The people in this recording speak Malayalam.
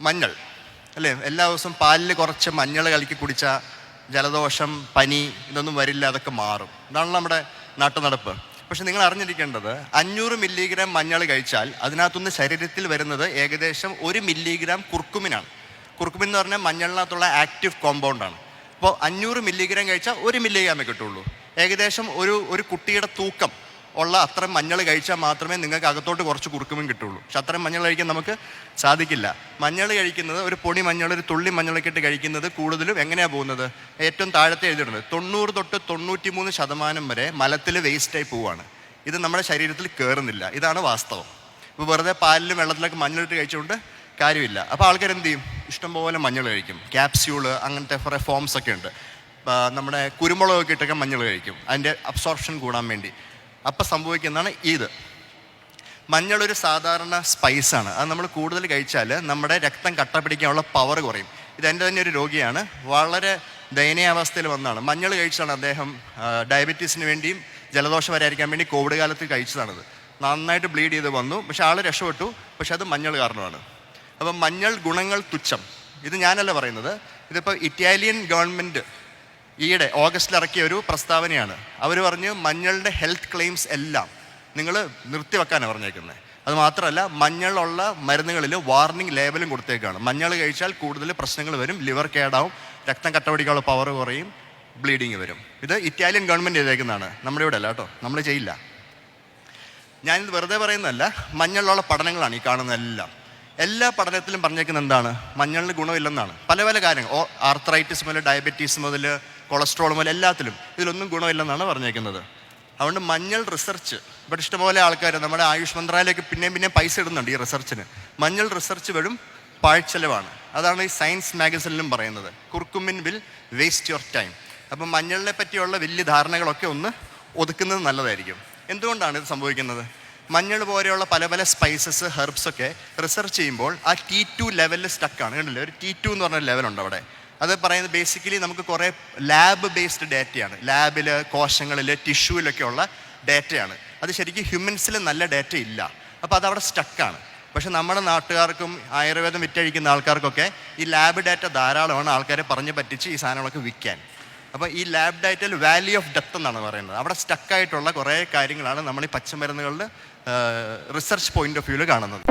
മഞ്ഞൾ. അല്ലേ? എല്ലാ ദിവസവും പാലിൽ കുറച്ച് മഞ്ഞൾ കലക്കി കുടിച്ച ജലദോഷം പനി ഇതൊന്നും വരില്ല അതൊക്കെ മാറും. ഇതാണ് നമ്മുടെ നാട്ടുനടപ്പ്. പക്ഷെ നിങ്ങൾ അറിഞ്ഞിരിക്കേണ്ടത് അഞ്ഞൂറ് മില്ലിഗ്രാം മഞ്ഞൾ കഴിച്ചാൽ അതിനകത്തുനിന്ന് ശരീരത്തിൽ വരുന്നത് ഏകദേശം ഒരു മില്ലിഗ്രാം കുർക്കുമിനാണ്. കുർക്കുമിൻ എന്ന് പറഞ്ഞാൽ മഞ്ഞളിനകത്തുള്ള ആക്റ്റീവ് കോമ്പൗണ്ടാണ് അപ്പോൾ അഞ്ഞൂറ് മില്ലിഗ്രാം കഴിച്ചാൽ ഒരു മില്ലിഗ്രാമേ കിട്ടുള്ളൂ. ഏകദേശം ഒരു ഒരു കുട്ടിയുടെ തൂക്കം ഉള്ള അത്രയും മഞ്ഞൾ കഴിച്ചാൽ മാത്രമേ നിങ്ങൾക്ക് അകത്തോട്ട് കുറച്ച് കുറുക്കുമിൻ കിട്ടുള്ളൂ പക്ഷെ അത്രയും മഞ്ഞൾ കഴിക്കാൻ നമുക്ക് സാധിക്കില്ല. മഞ്ഞൾ കഴിക്കുന്നത് ഒരു പൊടി മഞ്ഞൾ ഒരു തുള്ളി മഞ്ഞളൊക്കെ ഇട്ട് കഴിക്കുന്നത് കൂടുതലും എങ്ങനെയാണ് പോകുന്നത്? ഏറ്റവും താഴത്തെ എഴുതിയിട്ടുണ്ട് തൊണ്ണൂറ് തൊട്ട് തൊണ്ണൂറ്റി മൂന്ന് ശതമാനം വരെ മലത്തിൽ വേസ്റ്റായി പോവാണ് ഇത് നമ്മുടെ ശരീരത്തിൽ കയറുന്നില്ല ഇതാണ് വാസ്തവം. ഇപ്പോൾ വെറുതെ പാലിലും വെള്ളത്തിലൊക്കെ മഞ്ഞളിട്ട് കഴിച്ചുകൊണ്ട് കാര്യമില്ല. അപ്പോൾ ആൾക്കാർ എന്ത് ചെയ്യും? ഇഷ്ടംപോലെ മഞ്ഞൾ കഴിക്കും. ക്യാപ്സ്യൂൾ അങ്ങനത്തെ കുറേ ഫോംസ് ഒക്കെ ഉണ്ട്. നമ്മുടെ കുരുമുളകൊക്കെ ഇട്ടൊക്കെ മഞ്ഞൾ കഴിക്കും. അതിന്റെ അബ്സോർപ്ഷൻ കൂടാൻ വേണ്ടി. അപ്പം സംഭവിക്കുന്നതാണ് ഇത്. മഞ്ഞളൊരു സാധാരണ സ്പൈസാണ് അത് നമ്മൾ കൂടുതൽ കഴിച്ചാൽ നമ്മുടെ രക്തം കട്ട പിടിക്കാനുള്ള പവർ കുറയും. ഇത് എന്റെ തന്നെ ഒരു രോഗിയാണ്. വളരെ ദയനീയാവസ്ഥയിൽ വന്നതാണ് മഞ്ഞൾ കഴിച്ചാണ് അദ്ദേഹം ഡയബറ്റീസിന് വേണ്ടിയും ജലദോഷം വരായിരിക്കാൻ വേണ്ടി കോവിഡ് കാലത്ത് കഴിച്ചതാണിത്. നന്നായിട്ട് ബ്ലീഡ് ചെയ്ത് വന്നു. പക്ഷെ ആൾ രക്ഷപ്പെട്ടു. പക്ഷെ അത് മഞ്ഞൾ കാരണമാണ്. അപ്പം മഞ്ഞൾ ഗുണങ്ങൾ തുച്ഛം. ഇത് ഞാനല്ല പറയുന്നത്. ഇതിപ്പോൾ ഇറ്റാലിയൻ ഗവൺമെന്റ് ഈയിടെ ഓഗസ്റ്റിൽ ഇറക്കിയ ഒരു പ്രസ്താവനയാണ്. അവർ പറഞ്ഞു മഞ്ഞളുടെ ഹെൽത്ത് ക്ലെയിംസ് എല്ലാം നിങ്ങൾ നിർത്തിവെക്കാനാണ് പറഞ്ഞേക്കുന്നത് അത് മാത്രമല്ല മഞ്ഞളുള്ള മരുന്നുകളിൽ വാർണിംഗ് ലേബലും കൊടുത്തേക്കാണ്. മഞ്ഞൾ കഴിച്ചാൽ കൂടുതൽ പ്രശ്നങ്ങൾ വരും ലിവർ കേടാവും രക്തം കട്ടപിടിക്കാനുള്ള പവർ കുറയും ബ്ലീഡിങ് വരും. ഇത് ഇറ്റാലിയൻ ഗവൺമെന്റ് ചെയ്തേക്കുന്നതാണ്. നമ്മുടെ ഇവിടെ അല്ല കേട്ടോ. നമ്മൾ ചെയ്യില്ല. ഞാനിത് വെറുതെ പറയുന്നതല്ല മഞ്ഞളിലുള്ള പഠനങ്ങളാണ് ഈ കാണുന്നതെല്ലാം എല്ലാ. പഠനത്തിലും പറഞ്ഞേക്കുന്നത് എന്താണ്? മഞ്ഞളിന് ഗുണമില്ലെന്നാണ്. പല പല കാര്യങ്ങൾ. ആർത്രൈറ്റിസ് മുതൽ ഡയബറ്റീസ് മുതൽ കൊളസ്ട്രോൾ മുതൽ എല്ലാത്തിലും ഇതിലൊന്നും ഗുണമില്ലെന്നാണ് പറഞ്ഞേക്കുന്നത്. അതുകൊണ്ട് മഞ്ഞൾ റിസർച്ച് ഇവിടെ ഇഷ്ടംപോലെ ആൾക്കാർ നമ്മുടെ ആയുഷ് മന്ത്രാലയമൊക്കെ പിന്നെയും പിന്നെയും പൈസ ഇടുന്നുണ്ട് ഈ റിസർച്ചിന്. മഞ്ഞൾ റിസർച്ച് വരും പാഴ്ചെലവാണ്. അതാണ് ഈ സയൻസ് മാഗസിനിലും പറയുന്നത്. Curcumin will waste your time. അപ്പം മഞ്ഞളിനെ പറ്റിയുള്ള വലിയ ധാരണകളൊക്കെ ഒന്ന് ഒതുക്കുന്നത് നല്ലതായിരിക്കും. എന്തുകൊണ്ടാണ് ഇത് സംഭവിക്കുന്നത്? മഞ്ഞൾ പോലെയുള്ള പല പല സ്പൈസസ് ഹെർബ്സ് ഒക്കെ റിസർച്ച് ചെയ്യുമ്പോൾ ആ ടി ടു ലെവലിൽ സ്റ്റക്കാണ് കണ്ടില്ലേ? ഒരു ടി ടു എന്ന് പറഞ്ഞ ലെവലുണ്ട് അവിടെ. അത് പറയുന്നത് ബേസിക്കലി നമുക്ക് കുറേ ലാബ് ബേസ്ഡ് ഡാറ്റയാണ് ലാബിൽ കോശങ്ങളിൽ ടിഷ്യൂവിലൊക്കെ ഉള്ള ഡാറ്റയാണ് അത് ശരിക്കും ഹ്യൂമൻസിൽ നല്ല ഡാറ്റ ഇല്ല. അപ്പോൾ അതവിടെ സ്റ്റക്കാണ് പക്ഷെ നമ്മുടെ നാട്ടുകാർക്കും ആയുർവേദം വിറ്റഴിക്കുന്ന ആൾക്കാർക്കൊക്കെ ഈ ലാബ് ഡാറ്റ ധാരാളമാണ് ആൾക്കാരെ പറഞ്ഞ് പറ്റിച്ച് ഈ സാധനങ്ങളൊക്കെ വിൽക്കാൻ. അപ്പോൾ ഈ ലാബ് ഡാറ്റയിൽ വാല്യൂ ഓഫ് ഡെത്ത് എന്നാണ് പറയുന്നത്. അവിടെ സ്റ്റക്കായിട്ടുള്ള കുറേ കാര്യങ്ങളാണ് നമ്മൾ ഈ പച്ചമരുന്നുകളിൽ റിസർച്ച് പോയിന്റ് ഓഫ് വ്യൂവിൽ കാണുന്നത്.